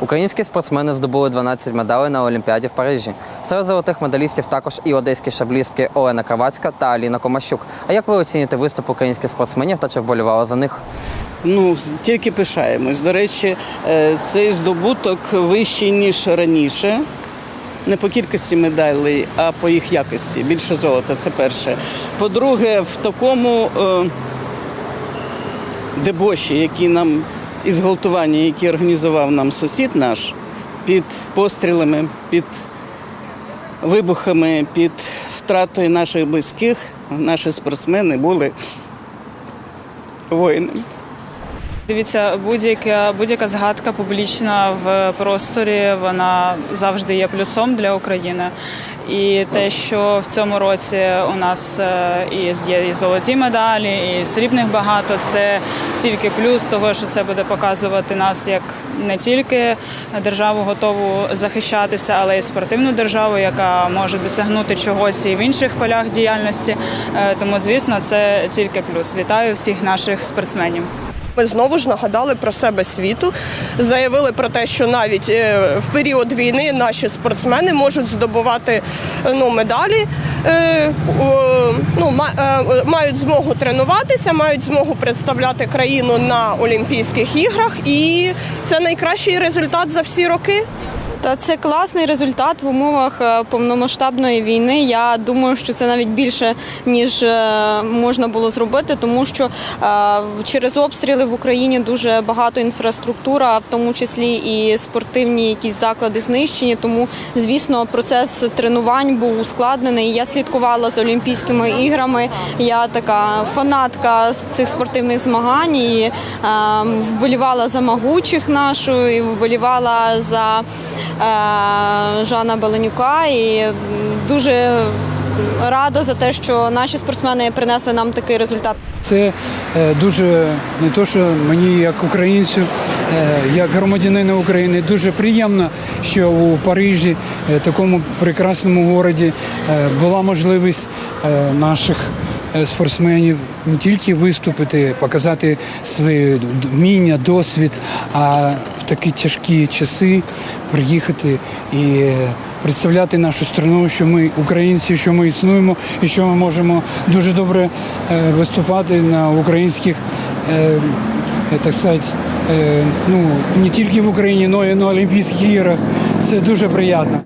Українські спортсмени здобули 12 медалей на Олімпіаді в Парижі. Серед золотих медалістів також і одеські шаблістки Олена Кравацька та Аліна Комащук. А як ви оціните виступ українських спортсменів та чи вболівали за них? Ну, тільки пишаємось. До речі, е, цей здобуток вищий, ніж раніше. Не по кількості медалей, а по їх якості. Більше золота це перше. По-друге, в такому е, дебоші, який нам і зґвалтування, які організував нам сусід наш, під пострілами, під вибухами, під втратою наших близьких, наші спортсмени були воїнами. Дивіться, будь-яка будь-яка згадка публічна в просторі вона завжди є плюсом для України. І те, що в цьому році у нас е, і є і золоті медалі, і срібних багато, це тільки плюс того, що це буде показувати нас як не тільки державу готову захищатися, але й спортивну державу, яка може досягнути чогось і в інших полях діяльності. Е, Тому, звісно, це тільки плюс. Вітаю всіх наших спортсменів. Ми знову ж нагадали про себе світу, заявили про те, що навіть е, в період війни наші спортсмени можуть здобувати е, ну, медалі, е, ну, ма- мають змогу тренуватися, мають змогу представляти країну на Олімпійських іграх, і це найкращий результат за всі роки. Та це класний результат в умовах е, повномасштабної війни. Я думаю, що це навіть більше ніж е, можна було зробити, тому що е, через обстріли в Україні дуже багато інфраструктура, в тому числі і спортивні якісь заклади знищені. Тому, звісно, процес тренувань був ускладнений. Я слідкувала за Олімпійськими іграми. Я така фанатка з цих спортивних змагань і вболівала за могучих нашу, і вболівала за Жана Беленюка. І дуже рада за те, що наші спортсмени принесли нам такий результат. Це е, дуже не то, що мені як українцю, е, як громадянину України, дуже приємно, що у Парижі, е, такому прекрасному городі, е, була можливість е, наших е, спортсменів не тільки виступити, показати своє вміння, досвід, а такі тяжкі часи приїхати і представляти нашу страну, що ми українці, що ми існуємо і що ми можемо дуже добре е, виступати на українських, е, так сказати, е, ну не тільки в Україні, але й на Олімпійських іграх. Це дуже приємно.